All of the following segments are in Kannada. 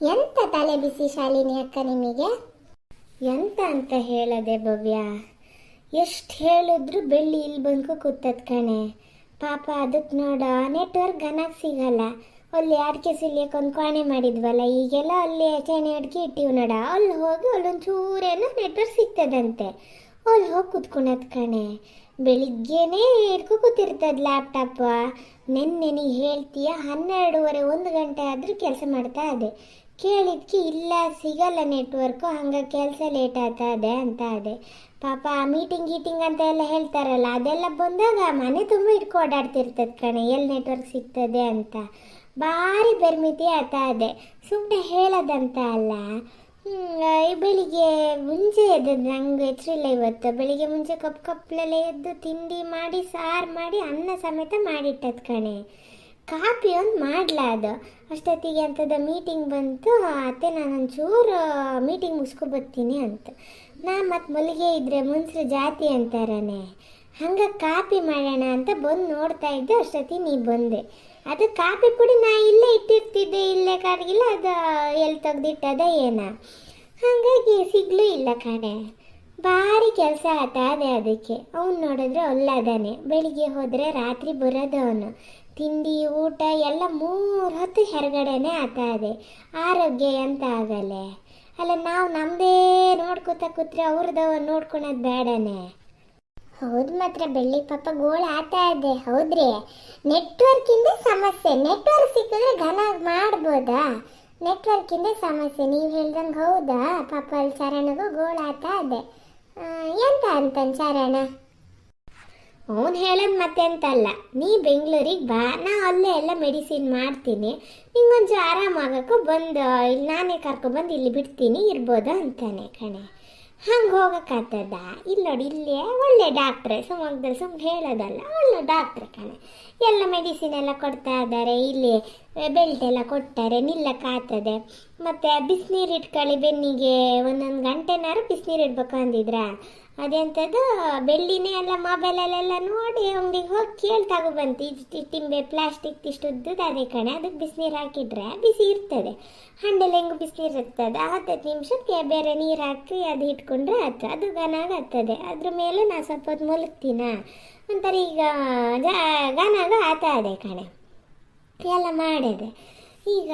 ಎಂತ ತಲೆ ಬಿಸಿ ಶಾಲಿನಿ ಅಕ್ಕ ನಿಮಗೆ? ಎಂತ ಅಂತ ಹೇಳದೆ ಭವ್ಯ. ಎಷ್ಟು ಹೇಳಿದ್ರು ಬೆಳ್ಳಿ ಇಲ್ಲಿ ಬಂದು ಕೂತದ್ ಕಣೆ. ಪಾಪ ಅದಕ್ಕೆ ನೋಡ ನೆಟ್ವರ್ಕ್ ಗನಾಗ್ ಸಿಗಲ್ಲ. ಅಲ್ಲಿ ಅಡಿಕೆ ಸಿಲಿಯಕ್ಕೆ ಒಂದು ಕೋಣೆ ಮಾಡಿದ್ವಲ್ಲ, ಈಗೆಲ್ಲ ಅಲ್ಲಿ ಚೇಣೆ ಅಡಿಕೆ ಇಟ್ಟಿವ್ ನೋಡ. ಅಲ್ಲಿ ಹೋಗಿ ಅಲ್ಲೊಂದು ಚೂರೇನೋ ನೆಟ್ವರ್ಕ್ ಸಿಗ್ತದಂತೆ. ಅಲ್ಲಿ ಹೋಗಿ ಕುತ್ಕೊಳದ್ ಕಣೆ. ಬೆಳಿಗ್ಗೆನೇ ಹಿಡ್ಕೊ ಕೂತಿರ್ತದ ಲ್ಯಾಪ್ಟಾಪ್ ನೆನ್ನೆ ನೀ ಹೇಳ್ತೀಯ, ಹನ್ನೆರಡೂವರೆ, ಒಂದು ಗಂಟೆ ಆದರೂ ಕೆಲಸ ಮಾಡ್ತಾ ಅದೇ ಕೇಳಿದ್ಕೆ ಇಲ್ಲ, ಸಿಗಲ್ಲ ನೆಟ್ವರ್ಕು ಹಂಗೆ ಕೆಲಸ ಲೇಟ್ ಆಗ್ತದೆ ಅಂತ ಅದೇ ಪಾಪ ಮೀಟಿಂಗ್ ಗೀಟಿಂಗ್ ಅಂತ ಎಲ್ಲ ಹೇಳ್ತಾರಲ್ಲ, ಅದೆಲ್ಲ ಬಂದಾಗ ಮನೆ ತುಂಬ ಇಟ್ಕೊ ಓಡಾಡ್ತಿರ್ತದೆ ಕಣೆ ಎಲ್ಲಿ ನೆಟ್ವರ್ಕ್ ಸಿಗ್ತದೆ ಅಂತ. ಭಾರಿ ಬೆರ್ಮಿತಿ ಆತ ಸುಮ್ಮನೆ ಹೇಳೋದಂತ ಅಲ್ಲ. ಬೆಳಿಗ್ಗೆ ಮುಂಚೆ ಎದ್ದು ನಂಗೆ ಎಚ್ಚರಿಲ್ಲ ಇವತ್ತು. ಬೆಳಿಗ್ಗೆ ಮುಂಚೆ ಕಪ್ ಕಪ್ಲೆಲ್ಲ ಎದ್ದು ತಿಂಡಿ ಮಾಡಿ, ಸಾರು ಮಾಡಿ, ಅನ್ನ ಸಮೇತ ಮಾಡಿಟ್ಟದ ಕಣೆ. ಕಾಪಿ ಒಂದು ಮಾಡ್ಲಾ ಅದು. ಅಷ್ಟೊತ್ತಿಗೆ ಅಂಥದ್ದು ಮೀಟಿಂಗ್ ಬಂತು. ಅತ್ತೆ ನಾನು ಒಂಚೂರು ಮೀಟಿಂಗ್ ಮುಗಿಸ್ಕೊ ಬರ್ತೀನಿ ಅಂತ. ನಾ ಮತ್ತು ಮಲ್ಲಿಗೆ ಇದ್ದರೆ ಮುನ್ಸ್ರು ಜಾತಿ ಅಂತಾರನೆ. ಹಂಗೆ ಕಾಪಿ ಮಾಡೋಣ ಅಂತ ಬಂದು ನೋಡ್ತಾ ಇದ್ದೆ. ಅಷ್ಟೊತ್ತಿ ನೀ ಬಂದೆ. ಅದು ಕಾಪಿ ಪುಡಿ ನಾ ಇಲ್ಲೇ ಇಟ್ಟಿರ್ತಿದ್ದೆ, ಇಲ್ಲೇ ಕಾಡಿಗಿಲ್ಲ ಅದು ಎಲ್ಲಿ ತೆಗ್ದಿಟ್ಟದ ಏನ? ಹಾಗಾಗಿ ಸಿಗ್ಲೂ ಇಲ್ಲ ಕಣೆ. ಭಾರಿ ಕೆಲಸ ಆತ ಅದೇ ಅದಕ್ಕೆ. ಅವ್ನು ನೋಡಿದ್ರೆ ಒಲ್ಲದಾನೆ ಬೆಳಿಗ್ಗೆ ಹೋದರೆ ರಾತ್ರಿ ಬರೋದು ಅವನು. ತಿಂಡಿ, ಊಟ ಎಲ್ಲ ಮೂರು ಹೊತ್ತು ಹೊರಗಡೆನೇ ಆಗ್ತಾ ಇದೆ. ಆರೋಗ್ಯ ಎಂತ ಆಗಲ್ಲ. ಅಲ್ಲ, ನಾವು ನಮ್ಮದೇ ನೋಡ್ಕೊತ ಕೂತ್ರೆ ಅವ್ರದವ ನೋಡ್ಕೊಳೋದು ಬೇಡನೆ. ಹೌದು ಮಾತ್ರ, ಬೆಳ್ಳಿ ಪಾಪ ಗೋಳ ಆತ ಇದೆ. ಹೌದ್ರಿ? ನೆಟ್ವರ್ಕಿಂದ ಸಮಸ್ಯೆ. ನೆಟ್ವರ್ಕ್ ಸಿಕ್ಕಿದ್ರೆ ಘನ ಮಾಡ್ಬೋದಾ? ನೆಟ್ವರ್ಕಿಂದ ಸಮಸ್ಯೆ. ನೀವು ಹೇಳ್ದಂಗೆ ಹೌದಾ? ಪಾಪ ಅಲ್ಲಿ ಚರಣಗೂ ಗೋಳ ಆತ ಇದೆ. ಎಂತ ಅಂತ ಚರಣ ಅವನು ಹೇಳೋದು ಮತ್ತೆ ಅಂತಲ್ಲ ನೀ ಬೆಂಗಳೂರಿಗೆ ಬಾ, ನಾ ಅಲ್ಲೇ ಎಲ್ಲ ಮೆಡಿಸಿನ್ ಮಾಡ್ತೀನಿ. ನಿಂಗೊಂಚು ಆರಾಮಾಗಕ್ಕೂ ಬಂದು ಇಲ್ಲಿ ನಾನೇ ಕರ್ಕೊಬಂದು ಇಲ್ಲಿ ಬಿಡ್ತೀನಿ, ಇರ್ಬೋದು? ಅಂತಾನೆ ಕಣೆ. ಹಂಗೆ ಹೋಗೋಕ್ಕಾಗ್ತದ? ಇಲ್ಲಿ ನೋಡಿ ಇಲ್ಲೇ ಒಳ್ಳೆ ಡಾಕ್ಟ್ರೆ ಶಿವಮೊಗ್ಗದಲ್ಲಿ ಸುಮ್ಮನೆ ಹೇಳೋದಲ್ಲ, ಒಳ್ಳೆ ಡಾಕ್ಟ್ರೆ ಕಣೆ. ಎಲ್ಲ ಮೆಡಿಸಿನ್ ಎಲ್ಲ ಕೊಡ್ತಾ ಇದ್ದಾರೆ ಇಲ್ಲಿ, ಬೆಲ್ಟ್ ಎಲ್ಲ ಕೊಡ್ತಾರೆ, ನಿಲ್ಲಕ್ಕಾಗ್ತದೆ. ಮತ್ತು ಬಿಸಿನೀರು ಇಟ್ಕೊಳ್ಳಿ ಬೆನ್ನಿಗೆ. ಒಂದೊಂದು ಗಂಟೆನಾರು ಬಿಸಿನೀರು ಇಡ್ಬೇಕು ಅಂದಿದ್ರಾ. ಅದೆಂಥದ್ದು ಬೆಳ್ಳಿನೇ ಎಲ್ಲ ಮೊಬೈಲಲ್ಲೆಲ್ಲ ನೋಡಿ ಅಂಗಡಿಗೆ ಹೋಗಿ ಕೇಳಿ ತಗೊಬಂತು ಇಷ್ಟು ತಿಂಬೆ ಪ್ಲಾಸ್ಟಿಕ್ ಇಷ್ಟು ಉದ್ದದ ಅದೇ ಕಣೆ. ಅದಕ್ಕೆ ಬಿಸಿನೀರು ಹಾಕಿದ್ರೆ ಬಿಸಿ ಇರ್ತದೆ. ಹಂಡೆಲ್ಲ ಹೆಂಗೆ ಬಿಸಿನೀರು ಇರ್ತದೆ? ಹತ್ತತ್ತು ನಿಮಿಷಕ್ಕೆ ಬೇರೆ ನೀರು ಹಾಕಿ ಅದು ಇಟ್ಕೊಂಡ್ರೆ ಆಯ್ತು ಅದು ಗನಾಗ ಆಗ್ತದೆ ಅದ್ರ ಮೇಲೆ ನಾನು ಸ್ವಲ್ಪ ಹೊತ್ತು ಮುಲುಕ್ತೀನ ಒಂಥರ ಈಗ ಜಾ ಗನಾಗ ಆತ ಅದೇ ಕಣೆ. ಎಲ್ಲ ಮಾಡಿದೆ. ಈಗ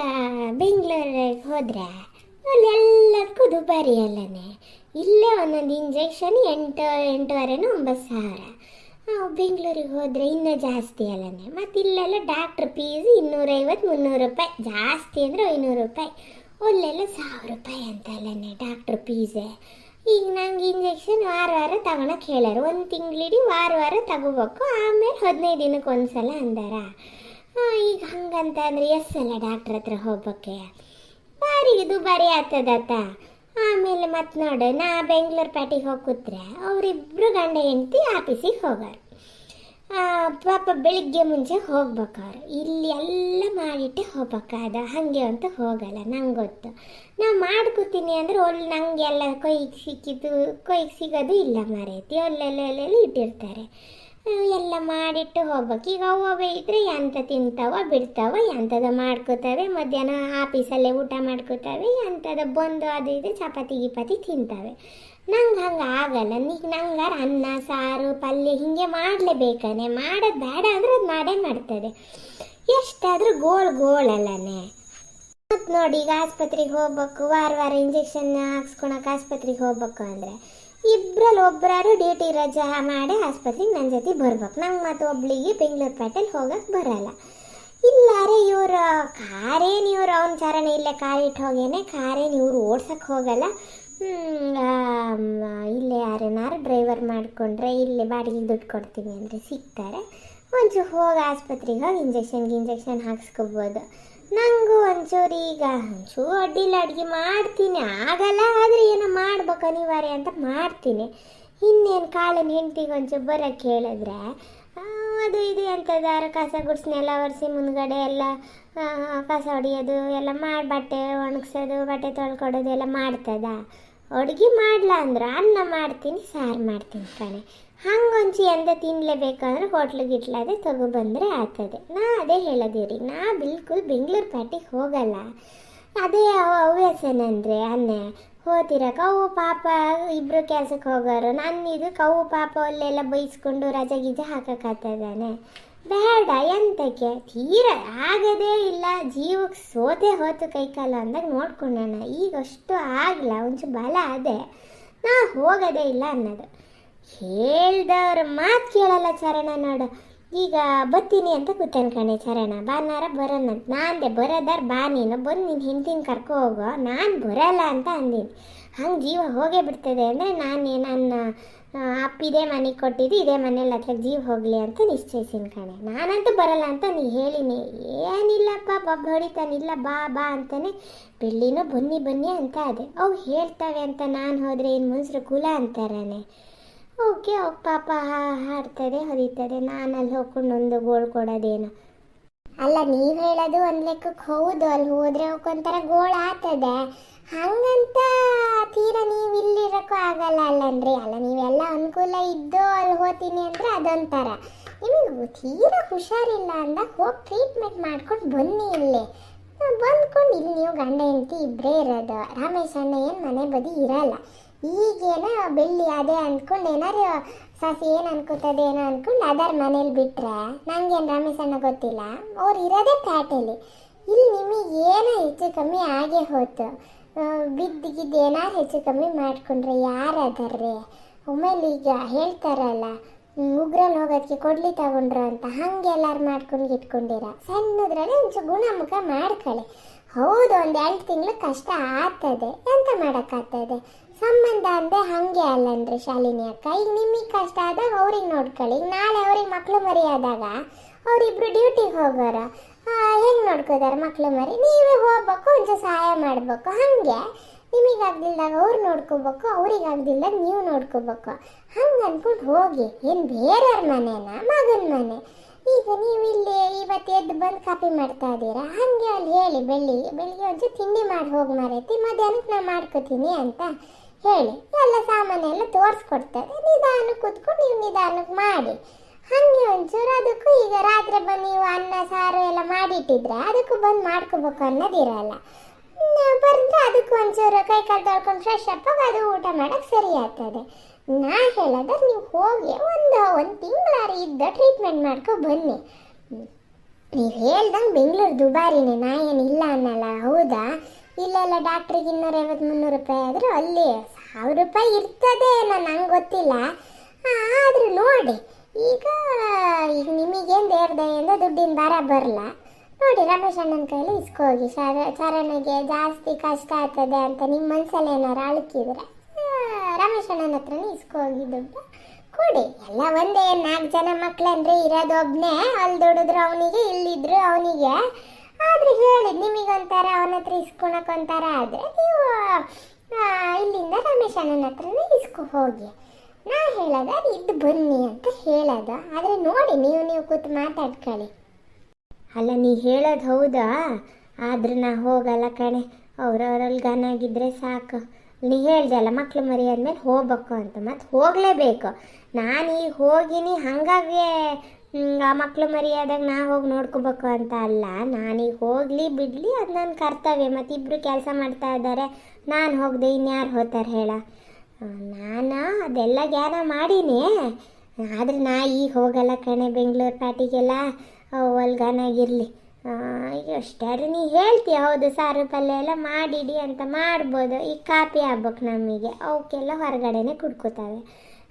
ಬೆಂಗಳೂರಿಗೆ ಹೋದರೆ ಅಲ್ಲಿ ಎಲ್ಲದಕ್ಕೂ ದುಬಾರಿ ಅಲ್ಲನೆ. ಇಲ್ಲೇ ಒಂದೊಂದು ಇಂಜೆಕ್ಷನ್ ಎಂಟು ಎಂಟೂವರೆನೂ ಒಂಬತ್ತು ಸಾವಿರ. ಬೆಂಗಳೂರಿಗೆ ಹೋದರೆ ಇನ್ನೂ ಜಾಸ್ತಿ ಅಲ್ಲನೇ. ಮತ್ತು ಇಲ್ಲೆಲ್ಲ ಡಾಕ್ಟ್ರ್ ಫೀಸ್ ಇನ್ನೂರೈವತ್ತು ಮುನ್ನೂರು ರೂಪಾಯಿ. ಜಾಸ್ತಿ ಅಂದರೆ ಐನೂರು ರೂಪಾಯಿ. ಅಲ್ಲೆಲ್ಲ ಸಾವಿರ ರೂಪಾಯಿ ಅಂತ ಅಲ್ಲನೇ ಡಾಕ್ಟ್ರ್ ಫೀಸೇ ಈಗ ನಂಗೆ ಇಂಜೆಕ್ಷನ್ ವಾರ ವಾರ ತಗೊಳಕ್ಕೆ ಹೇಳ್ಯಾರ. ಒಂದು ತಿಂಗಳಿಡೀ ವಾರ ವಾರ ತಗೋಬೇಕು. ಆಮೇಲೆ ಹದಿನೈದು ದಿನಕ್ಕೆ ಒಂದ್ಸಲ ಅಂದಾರ. ಆ, ಈಗ ಹಂಗಂತ ಅಂದ್ರೆ ಎಸ್ಸಲ್ಲ ಸಲ ಡಾಕ್ಟ್ರ್ ಹತ್ರ ಹೋಗ್ಬೇಕೆ ಭಾರಿ ದುಬಾರಿ ಆಗ್ತದತ್ತ ಆಮೇಲೆ ಮತ್ತೆ ನೋಡು, ನಾ ಬೆಂಗಳೂರು ಪ್ಯಾಟಿಗೆ ಹೋಗಿ ಕೂತ್ರೆ ಅವರಿಬ್ರು ಗಂಡ ಹೆಂಡತಿ ಆಫೀಸಿಗೆ ಹೋಗೋರು. ಪಾಪ ಬೆಳಿಗ್ಗೆ ಮುಂಚೆ ಹೋಗ್ಬೇಕಾರೆ ಇಲ್ಲಿ ಎಲ್ಲ ಮಾಡಿಟ್ಟೆ ಹೋಗ್ಬೇಕಾದ ಹಾಗೆ ಅಂತ ಹೋಗಲ್ಲ, ನಂಗೆ ಗೊತ್ತು. ನಾ ಮಾಡ್ಕೋತೀನಿ ಅಂದ್ರೆ ಅಲ್ಲಿ ನಂಗೆಲ್ಲ ಕೊಯ್ಗೆ ಸಿಕ್ಕಿದ್ದು, ಕೊಯ್ಗೆ ಸಿಗೋದು ಇಲ್ಲ ಮಾರೈತಿ. ಅಲ್ಲೆಲ್ಲ ಇಟ್ಟಿರ್ತಾರೆ. ಎಲ್ಲ ಮಾಡಿಟ್ಟು ಹೋಗ್ಬೇಕು. ಈಗ ಅವ್ವ ಇದ್ರೆ ಎಂತ ತಿಂತಾವ, ಬಿಡ್ತಾವ ಎಂಥದ ಮಾಡ್ಕೋತಾವೆ, ಮಧ್ಯಾಹ್ನ ಆಫೀಸಲ್ಲೇ ಊಟ ಮಾಡ್ಕೋತಾವೆ ಎಂಥದ ಬಂದು ಅದು ಇದು, ಚಪಾತಿ ಗಿಪಾತಿ ತಿಂತಾವೆ. ನಂಗೆ ಹಂಗೆ ಆಗಲ್ಲ. ನೀ ನಂಗಾರ ಅನ್ನ, ಸಾರು, ಪಲ್ಯ ಹಿಂಗೆ ಮಾಡಲೇಬೇಕಾನೆ. ಮಾಡೋದು ಬೇಡ ಅಂದ್ರೆ ಅದು ಮಾಡೇ ಮಾಡ್ತದೆ. ಎಷ್ಟಾದರೂ ಗೋಳ್ ಗೋಳಲ್ಲನೇ. ಮತ್ತು ನೋಡಿ, ಈಗ ಆಸ್ಪತ್ರೆಗೆ ಹೋಗ್ಬೇಕು, ವಾರ ವಾರ ಇಂಜೆಕ್ಷನ್ ಹಾಕ್ಸ್ಕೊಳಕ್ಕೆ ಆಸ್ಪತ್ರೆಗೆ ಹೋಗ್ಬೇಕು ಅಂದರೆ. ಇಬ್ಬರಲ್ಲಿ ಒಬ್ಬರಾರು ಡ್ಯೂಟಿ ರಜಾ ಮಾಡಿ ಆಸ್ಪತ್ರೆಗೆ ನನ್ನ ಜೊತೆ ಬರ್ಬೇಕು. ನಂಗೆ ಮತ್ತು ಒಬ್ಳಿಗೆ ಬೆಂಗಳೂರು ಪೇಟೆಲ್ ಹೋಗಕ್ಕೆ ಬರಲ್ಲ. ಇಲ್ಲಾರೆ ಇವರು ಕಾರೇನು ಇವ್ರು ಅವನ ಚಾರಣ ಇಲ್ಲೇ ಕಾರ್ ಇಟ್ಟು ಹೋಗೇನೆ, ಕಾರೇನು ಇವರು ಓಡ್ಸಕ್ಕೆ ಹೋಗಲ್ಲ. ಇಲ್ಲೇ ಯಾರೇನಾರು ಡ್ರೈವರ್ ಮಾಡಿಕೊಂಡ್ರೆ ಇಲ್ಲೇ ಬಾಡಿಗೆ ದುಡ್ಡು ಕೊಡ್ತೀನಿ ಅಂದರೆ ಸಿಗ್ತಾರೆ. ಒಂಚೂರು ಹೋಗಿ ಆಸ್ಪತ್ರೆಗೆ ಹೋಗಿ ಇಂಜೆಕ್ಷನ್ಗೆ ಇಂಜೆಕ್ಷನ್ ಹಾಕ್ಸ್ಕೊಬೋದು. ನಂಗೂ ಒಂಚೂರು ಈಗ ಒಂಚೂರು ಅಡ್ಡಿಲ್ಲ, ಅಡುಗೆ ಮಾಡ್ತೀನಿ. ಆಗಲ್ಲ, ಆದರೆ ಏನೋ ಮಾಡ್ಬೇಕು ಅನಿವಾರ್ಯ ಅಂತ ಮಾಡ್ತೀನಿ. ಇನ್ನೇನು ಕಾಳಿನ ಹೆಂಡ್ತಿಗೆ ಒಂಚೂರು ಬರೋಕ್ಕೆ ಹೇಳಿದ್ರೆ ಅದು ಇದು ಎಂಥದಾರ ಕಸ ಗುಡ್ಸ್ನೆಲ್ಲ ಒರೆಸಿ ಮುಂದ್ಗಡೆ ಎಲ್ಲ ಕಸ ಹೊಡಿಯೋದು, ಎಲ್ಲ ಮಾಡಿ, ಬಟ್ಟೆ ಒಣಗಿಸೋದು, ಬಟ್ಟೆ ತೊಳ್ಕೊಡೋದು ಎಲ್ಲ ಮಾಡ್ತದ? ಅಡುಗೆ ಮಾಡ್ಲಾ ಅಂದ್ರೆ ಅನ್ನ ಮಾಡ್ತೀನಿ, ಸಾರು ಮಾಡ್ತೀನಿ ಕಣೆ. ಹಂಗೊಂಚಿ ಎಂದ ತಿನ್ಲೇಬೇಕಂದ್ರೆ ಹೋಟ್ಲು ಗಿಟ್ಲದೆ ತಗೊಬಂದ್ರೆ ಆಗ್ತದೆ ನಾ ಅದೇ ಹೇಳೋದಿವ್ರಿ, ನಾ ಬಿಲ್ಕುಲ್ ಬೆಂಗಳೂರು ಪಾರ್ಟಿಗೆ ಹೋಗಲ್ಲ. ಅದೇ ಹವ್ಯಾಸನಂದ್ರೆ ಅನ್ನೆ. ಹೋತಿರ ಕವು ಪಾಪ ಇಬ್ಬರು ಕೆಲಸಕ್ಕೆ ಹೋಗೋರು ನನ್ನ ಇದು ಕವು ಪಾಪ ಅಲ್ಲೆಲ್ಲ ಬೈಸ್ಕೊಂಡು ರಜೆ ಗಿಜೆ ಹಾಕಕ್ಕಾಗ್ತದಾನೆ ಬೇಡ ಎಂತಕ್ಕೆ? ತೀರ ಆಗದೇ ಇಲ್ಲ ಜೀವಕ್ಕೆ ಸೋತೆ ಹೋತು ಕೈಕಾಲ ಅಂದಾಗ ನೋಡ್ಕೊಂಡಣ. ಈಗ ಅಷ್ಟು ಆಗಲ್ಲ ಒಂಚು ಬಲ ಅದೇ. ನಾ ಹೋಗೋದೇ ಇಲ್ಲ ಅನ್ನೋದು. ಹೇಳ್ದವ್ರ ಮಾತು ಕೇಳಲ್ಲ ಚರಣ ನೋಡು. ಈಗ ಬತ್ತೀನಿ ಅಂತ ಕೂತನ್ ಕಣೆ ಚರಣ. ಬಾನಾರ ಬರೋಣ ಅಂತ ನಾಂದೆ ಬರೋದಾರ ಬಾ ನೀನು. ಬಂದು ನಿನ್ನ ಹೆಂಡ್ತಿನ ಕರ್ಕೊ ಹೋಗೋ. ನಾನು ಬರಲ್ಲ ಅಂತ ಅಂದಿನಿ. ಹಂಗೆ ಜೀವ ಹೋಗೇ ಬಿಡ್ತದೆ ಅಂದರೆ ನಾನು ನನ್ನ ಅಪ್ಪ ಇದೇ ಮನೆಗೆ ಕೊಟ್ಟಿದ್ದು, ಇದೇ ಮನೇಲಿ ಹತ್ರ ಜೀವ ಹೋಗಲಿ ಅಂತ ನಿಶ್ಚಯಿಸಿನ ಕಣೆ. ನಾನಂತೂ ಬರಲ್ಲ ಅಂತ ನೀ ಹೇಳಿನಿ. ಏನಿಲ್ಲಪ್ಪ ಬಬ್ಬ ಹೊಡಿತಾನಿಲ್ಲ ಬಾ ಬಾ ಅಂತಾನೆ ಬೆಳ್ಳಿನೂ ಬನ್ನಿ ಬನ್ನಿ ಅಂತ ಅದೇ ಅವು ಹೇಳ್ತವೆ ಅಂತ ನಾನು ಹೋದರೆ ಏನು ಮನುಷ್ಯರು ಕುಲ ಅಂತಾರನೆ. ಓಕೆ ಅವ್ ಪಾಪ ಹಾಡ್ತಾರೆ ಹೊಡಿತದೆ ನಾನು ಅಲ್ಲಿ ಹೋಗ್ಕೊಂಡು ಒಂದು ಗೋಳು ಕೊಡೋದೇನು. ಅಲ್ಲ, ನೀವು ಹೇಳೋದು ಒಂದು ಲೆಕ್ಕಕ್ಕೆ ಹೌದು, ಅಲ್ಲಿ ಹೋದ್ರೆ ಹೋಗ್ಕೊಂತಾರೆ ಗೋಳ್ ಆಗ್ತದೆ. ಹಂಗಂತ ತೀರಾ ನೀವು ಇಲ್ಲಿರಕ್ಕೂ ಆಗಲ್ಲ ಅಲ್ಲನ್ರಿ ಅಲ್ಲ, ನೀವೆಲ್ಲ ಅನುಕೂಲ ಇದ್ದು ಅಲ್ಲಿ ಹೋಗ್ತೀನಿ ಅಂದರೆ ಅದೊಂಥರ. ನಿಮಗೆ ತೀರಾ ಹುಷಾರಿಲ್ಲ ಅಂದಾಗ ಹೋಗಿ ಟ್ರೀಟ್ಮೆಂಟ್ ಮಾಡ್ಕೊಂಡು ಬನ್ನಿ ಇಲ್ಲಿ. ಬಂದ್ಕೊಂಡು ಇಲ್ಲಿ ನೀವು ಗಂಡ ಹೆಂಡತಿ ಇಬ್ಬರೇ ಇರೋದು. ರಮೇಶ್ ಏನು ಮನೆ ಬದಿ ಇರಲ್ಲ. ಈಗೇನ ಬೆಳ್ಳಿ ಅದೇ ಅಂದ್ಕೊಂಡು ಏನಾರು ಸಾಸಿ ಏನು ಅನ್ಕೋತದೆ ಏನೋ ಅಂದ್ಕೊಂಡು ಅದರ ಮನೇಲಿ ಬಿಟ್ಟರೆ ನನಗೇನು ರಮೇಶ್ ಗೊತ್ತಿಲ್ಲ. ಅವ್ರು ಇರೋದೇ ಪ್ಯಾಟಲ್ಲಿ ಇಲ್ಲಿ ನಿಮಗೆ ಏನೋ ಹೆಚ್ಚು ಕಮ್ಮಿ ಆಗೇ ಹೋಯ್ತು. ಬಿದ್ದು ಗಿದ್ದು ಏನಾರು ಹೆಚ್ಚು ಕಮ್ಮಿ ಮಾಡಿಕೊಂಡ್ರೆ ಯಾರು ಅದಾರ್ರಿ? ಈಗ ಹೇಳ್ತಾರಲ್ಲ ಉಗ್ರಲ್ಲಿ ಹೋಗೋದಕ್ಕೆ ಕೊಡ್ಲಿ ತಗೊಂಡ್ರು ಅಂತ ಹಂಗೆ ಎಲ್ಲಾರು ಮಾಡ್ಕೊಂಡು ಇಟ್ಕೊಂಡಿರ. ಸಣ್ಣದ್ರಲ್ಲಿ ಒಂಚೂರು ಗುಣಮುಖ ಮಾಡ್ಕೊಳ್ಳಿ. ಹೌದು, ಒಂದು ಎರಡು ತಿಂಗಳು ಕಷ್ಟ ಆಗ್ತದೆ. ಎಂತ ಮಾಡೋಕ್ಕಾಗ್ತದೆ? ಸಂಬಂಧ ಅಂದರೆ ಹಾಗೆ ಅಲ್ಲನ್ರಿ ಶಾಲಿನಿ ಅಕ್ಕ. ಈಗ ನಿಮಗೆ ಕಷ್ಟ ಆದಾಗ ಅವ್ರಿಗೆ ನೋಡ್ಕೊಳ್ಳಿ. ಈಗ ನಾಳೆ ಅವ್ರಿಗೆ ಮಕ್ಕಳು ಮರಿ ಆದಾಗ ಅವರಿಬ್ರು ಡ್ಯೂಟಿಗೆ ಹೋಗೋರು. ಹೆಂಗೆ ನೋಡ್ಕೋತಾರೆ ಮಕ್ಕಳು ಮರಿ? ನೀವೇ ಹೋಗ್ಬೇಕು, ಒಂಚೂರು ಸಹಾಯ ಮಾಡಬೇಕು. ಹಾಗೆ. ನಿಮಗೆ ಆಗ್ದಿಲ್ದಾಗ ಅವ್ರು ನೋಡ್ಕೋಬೇಕು ಅವ್ರಿಗೆ ಆಗ್ದಿಲ್ದಾಗ ನೀವು ನೋಡ್ಕೋಬೇಕು. ಹಂಗೆ ಅಂದ್ಕೊಂಡು ಹೋಗಿ, ಏನು ಬೇರೆಯವ್ರ ಮನೆನ? ಮಗನ ಮನೆ. ಈಗ ನೀವು ಇಲ್ಲಿ ಇವತ್ತು ಎದ್ದು ಬಂದು ಕಾಪಿ ಮಾಡ್ತಾ ಇದ್ದೀರಾ? ಹಾಗೆ ಅಲ್ಲಿ ಹೇಳಿ ಬೆಳಿಗ್ಗೆ ಬೆಳಿಗ್ಗೆ ಒಂಚೂರು ತಿಂಡಿ ಮಾಡಿ ಹೋಗಿ ಮರೈತಿ ಮಧ್ಯಾಹ್ನಕ್ಕೆ ನಾನು ಮಾಡ್ಕೋತೀನಿ ಅಂತ ಹೇಳಿ, ಎಲ್ಲ ಸಾಮಾನೆಲ್ಲ ತೋರಿಸ್ಕೊಡ್ತಾರೆ. ನಿಧಾನಕ್ಕೆ ಕೂತ್ಕೊಂಡು ನೀವು ನಿಧಾನಕ್ಕೆ ಮಾಡಿ. ಹಾಗೆ ಒಂಚೂರು ಅದಕ್ಕೂ ಈಗ ರಾತ್ರಿ ಬಂದು ನೀವು ಅನ್ನ, ಸಾರು ಎಲ್ಲ ಮಾಡಿಟ್ಟಿದ್ರೆ ಅದಕ್ಕೂ ಬಂದು ಮಾಡ್ಕೋಬೇಕು ಅನ್ನೋದಿರಲ್ಲ. ಬಂದ್ರೆ ಅದಕ್ಕೆ ಒಂಚೂರು ಕೈ ಕಾಲು ತೊಳ್ಕೊಂಡು ಫ್ರೆಶ್ ಅಪ್ ಅದು ಊಟ ಮಾಡೋಕ್ಕೆ ಸರಿ ಆಗ್ತದೆ. ನಾ ಹೇಳೋದ್ರೆ ನೀವು ಹೋಗಿ ಒಂದು ಒಂದು ತಿಂಗಳಾರು ಇದ್ದ ಟ್ರೀಟ್ಮೆಂಟ್ ಮಾಡ್ಕೊ ಬನ್ನಿ. ನೀವು ಹೇಳ್ದಂಗೆ ಬೆಂಗಳೂರು ದುಬಾರಿನೇ, ನಾ ಏನಿಲ್ಲ ಅನ್ನಲ್ಲ, ಹೌದಾ? ಇಲ್ಲೆಲ್ಲ ಡಾಕ್ಟ್ರಿಗೆ ಇನ್ನೂರ ಐವತ್ತು ಮುನ್ನೂರು ರೂಪಾಯಿ ಆದರೂ ಅಲ್ಲಿ ಸಾವಿರ ರೂಪಾಯಿ ಇರ್ತದೆ ನಂಗೆ ಗೊತ್ತಿಲ್ಲ. ಆದರೂ ನೋಡಿ. ಈಗ ಈಗ ನಿಮಗೇನು ದೇವ್ರ ದಯೆಯಿಂದ ದುಡ್ಡಿನ ಭಾರ ಬರಲ್ಲ ನೋಡಿ, ರಮೇಶ್ ಅಣ್ಣನ ಕೈಲಿ ಇಸ್ಕೋಗಿ ಶರ ಚರಣಿಗೆ ಜಾಸ್ತಿ ಕಷ್ಟ ಆಗ್ತದೆ ಅಂತ ನಿಮ್ಮ ಮನಸ್ಸಲ್ಲಿ ಏನಾರು ಅಳುಕಿದ್ರೆ ರಮೇಶ್ ಅಣ್ಣನ ಹತ್ರನೇ ಇಸ್ಕೋಗಿ ದುಡ್ಡು ಕೊಡಿ. ಎಲ್ಲ ಒಂದೇ ನಾಲ್ಕು ಜನ ಮಕ್ಳಂದ್ರೆ ಇರೋದು ಒಬ್ಬನೇ ಅಲ್ಲಿ ದುಡಿದ್ರು ಅವನಿಗೆ, ಇಲ್ಲಿದ್ರು ಅವನಿಗೆ. ಆದ್ರೆ ಹೇಳಿ, ನಿಮಗೊಂಥರ ಅವನ ಹತ್ರ ಇಸ್ಕೊಳಕ್ ಒಂಥರ ಆದ್ರೆ ನೀವು ಇಲ್ಲಿಂದ ರಮೇಶ್ ಅಣ್ಣನ ಹತ್ರನೇ ಇಸ್ಕೊ ಹೋಗಿ. ನಾ ಅದು ಇದ್ದು ಬನ್ನಿ ಅಂತ ಹೇಳೋದು. ಆದ್ರೆ ನೋಡಿ, ನೀವು ನೀವು ಕೂತು ಮಾತಾಡ್ಕೊಳ್ಳಿ. ಅಲ್ಲ, ನೀ ಹೇಳೋದು ಹೌದಾ? ಆದ್ರೆ ನಾ ಹೋಗಲ್ಲ ಕಣೆ. ಅವ್ರವ್ರಲ್ಲಿ ಗನಾಗಿದ್ದರೆ ಸಾಕು. ನೀ ಹೇಳ್ದಲ್ಲ ಮಕ್ಳು ಮರಿ ಆದ್ಮೇಲೆ ಹೋಗ್ಬೇಕು ಅಂತ. ಮತ್ತೆ ಹೋಗಲೇಬೇಕು. ನಾನು ಈಗ ಹೋಗಿನಿ ಹಾಗಾಗಿ ಹಿಂಗೆ ಆ ಮಕ್ಳು ಮರಿ ಆದಾಗ ನಾ ಹೋಗಿ ನೋಡ್ಕೋಬೇಕು ಅಂತ ಅಲ್ಲ. ನಾನೀಗ ಹೋಗಲಿ, ಬಿಡಲಿ, ಅದು ನನ್ನ ಕರ್ತವ್ಯ. ಮತ್ತು ಇಬ್ಬರು ಕೆಲಸ ಮಾಡ್ತಾ ಇದ್ದಾರೆ ನಾನು ಹೋಗ್ದೆ, ಇನ್ಯಾರು ಹೋಗ್ತಾರೆ ಹೇಳ. ನಾನು ಅದೆಲ್ಲ ಜ್ಞಾನ ಮಾಡೀನಿ. ಆದರೆ ನಾ ಈಗ ಹೋಗಲ್ಲ ಕಣೆ, ಬೆಂಗಳೂರು ಪ್ಯಾಟಿಗೆಲ್ಲ ಹೊಲ್ಗಾನಾಗಿರಲಿ ಎಷ್ಟಾದ್ರೂ ನೀ ಹೇಳ್ತೀಯ ಹೌದು, ಸಾರು ಪಲ್ಯ ಎಲ್ಲ ಮಾಡಿಡಿ ಅಂತ ಮಾಡ್ಬೋದು. ಈ ಕಾಪಿ ಹಬ್ಬಕ್ಕೆ ನಮಗೆ. ಅವಕ್ಕೆಲ್ಲ ಹೊರಗಡೆನೆ ಕುಡ್ಕೋತಾವೆ.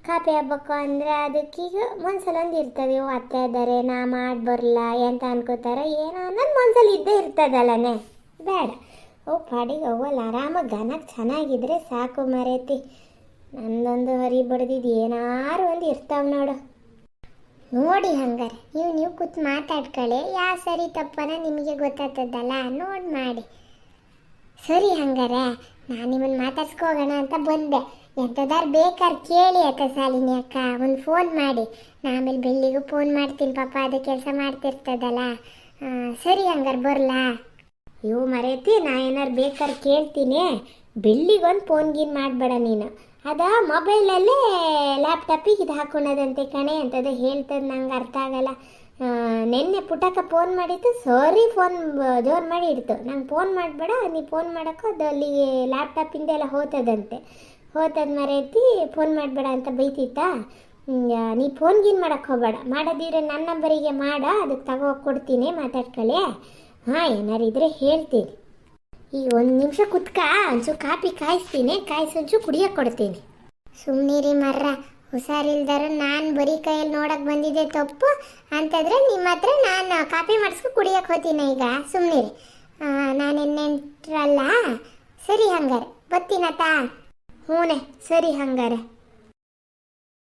ಕಾಪಿ ಆಗ್ಬೇಕು ಅಂದರೆ ಅದಕ್ಕೀಗ ಮನ್ಸಲ್ಲಿ ಒಂದು ಇರ್ತವೆ, ಓ, ಅತ್ತೆ ಇದ್ದಾರೆ ನಾ ಮಾಡಿ ಬರಲ್ಲ ಅಂತ ಅನ್ಕೋತಾರೆ, ಏನೋ ಅನ್ನೋದು ಮನ್ಸಲ್ಲಿ ಇದ್ದೇ ಇರ್ತದಲ್ಲನೇ. ಬೇಡ. ಓ, ಪಾಡಿಗೆ ಅವಲ್ಲ ಆರಾಮಾಗಿ ಗನಕ್ಕೆ ಚೆನ್ನಾಗಿದ್ರೆ ಸಾಕು ಮರೇತಿ. ನಂದೊಂದು ಹರಿ ಬಡ್ದಿದ್ದು ಏನಾರು ಒಂದು ಇರ್ತಾವೆ ನೋಡು. ನೋಡಿ ಹಂಗಾರೆ. ನೀವು ನೀವು ಕೂತ್ ಮಾತಾಡ್ಕೊಳ್ಳಿ. ಯಾವ ಸರಿ ತಪ್ಪನ ನಿಮಗೆ ಗೊತ್ತಾಗ್ತದಲ್ಲ? ನೋಡಿ ಮಾಡಿ. ಸರಿ ಹಂಗಾರೆ. ನಾನು ನಿಮ್ಮನ್ನು ಮಾತಾಡ್ಸ್ಕೋಗೋಣ ಅಂತ ಬಂದೆ. ಎಂಥದಾರು ಬೇಕಾದ್ರೆ ಕೇಳಿ ಅಕ್ಕ ಸಾಲಿನಿ ಅಕ್ಕ. ಒಂದು ಫೋನ್ ಮಾಡಿ. ಆಮೇಲೆ ಬೆಳ್ಳಿಗೂ ಫೋನ್ ಮಾಡ್ತೀನಿ ಪಾಪ, ಅದು ಕೆಲಸ ಮಾಡ್ತಿರ್ತದಲ್ಲ. ಸರಿ ಹಂಗಾರೆ ಬರಲಾ? ಇವು ಮರೆತಿ ನಾ ಏನಾರು ಬೇಕಾದ್ರೆ ಕೇಳ್ತೀನಿ. ಬೆಳ್ಳಿಗೊಂದು ಫೋನ್ ಗೀನ್ ಮಾಡಬೇಡ ನೀನು. ಅದ ಮೊಬೈಲಲ್ಲೇ ಲ್ಯಾಪ್ಟಾಪಿಗೆ ಇದು ಹಾಕೊಂಡದಂತೆ ಕಣೆ ಅಂತದ ಹೇಳ್ತದೆ ನಂಗೆ ಅರ್ಥ ಆಗಲ್ಲ. ನಿನ್ನೆ ಪುಟಕ ಫೋನ್ ಮಾಡಿತ್ತು ಸಾರಿ ಫೋನ್ ಜೋರು ಮಾಡಿ ಇಡ್ತು. ನಂಗೆ ಫೋನ್ ಮಾಡಬೇಡ, ನೀ ಫೋನ್ ಮಾಡೋಕ್ಕೋ ಅದು ಅಲ್ಲಿಗೆ ಲ್ಯಾಪ್ಟಾಪಿಂದ ಎಲ್ಲ ಹೋತದಂತೆ. ಹೋತದ ಮರೆತಿ ಫೋನ್ ಮಾಡಬೇಡ ಅಂತ ಬೈತಿತ್ತಾ? ನೀ ಫೋನ್ ಗೀನ್ ಮಾಡಕ್ಕೆ ಹೋಗಬೇಡ. ಮಾಡೋದಿದ್ರೆ ನನ್ನ ನಂಬರಿಗೆ ಮಾಡ ಅದಕ್ಕೆ ತಗೋ ಕೊಡ್ತೀನಿ ಮಾತಾಡ್ಕೊಳ್ಳಿ ಹಾಂ ಏನಾರಿದ್ರೆ ಹೇಳ್ತೀನಿ. ಈಗ ಒಂದು ನಿಮಿಷ ಕುತ್ಕ, ಒಂಚೂರು ಕಾಪಿ ಕಾಯಿಸ್ತೀನಿ, ಕಾಯಿಸಿ ಕುಡಿಯಕ್ಕೆ ಕುಡಿಯೋಕೆ ಕೊಡ್ತೀನಿ. ಸುಮ್ಮನಿರಿ ಮರ್ರ ಹುಷಾರಿಲ್ದಾರ ನಾನು ಬರೀ ಕೈಯಲ್ಲಿ ನೋಡಕ್ ಬಂದಿದ್ದೆ ತಪ್ಪು. ಅಂತಂದ್ರೆ ನಿಮ್ಮ ಹತ್ರ ನಾನು ಕಾಪಿ ಮಾಡಿಸ್ಕೊ ಕುಡಿಯಕ್ಕೆ ಹೋಗ್ತೀನಿ ಈಗ ಸುಮ್ಮನಿರಿ ನಾನು ಎನ್ನೆಂಟ್ರಲ್ಲ ಸರಿ ಹಂಗಾರೆ ಬತ್ತೀನತಾ ಹ್ಞೂನೆ ಸರಿ ಹಂಗಾರೆ.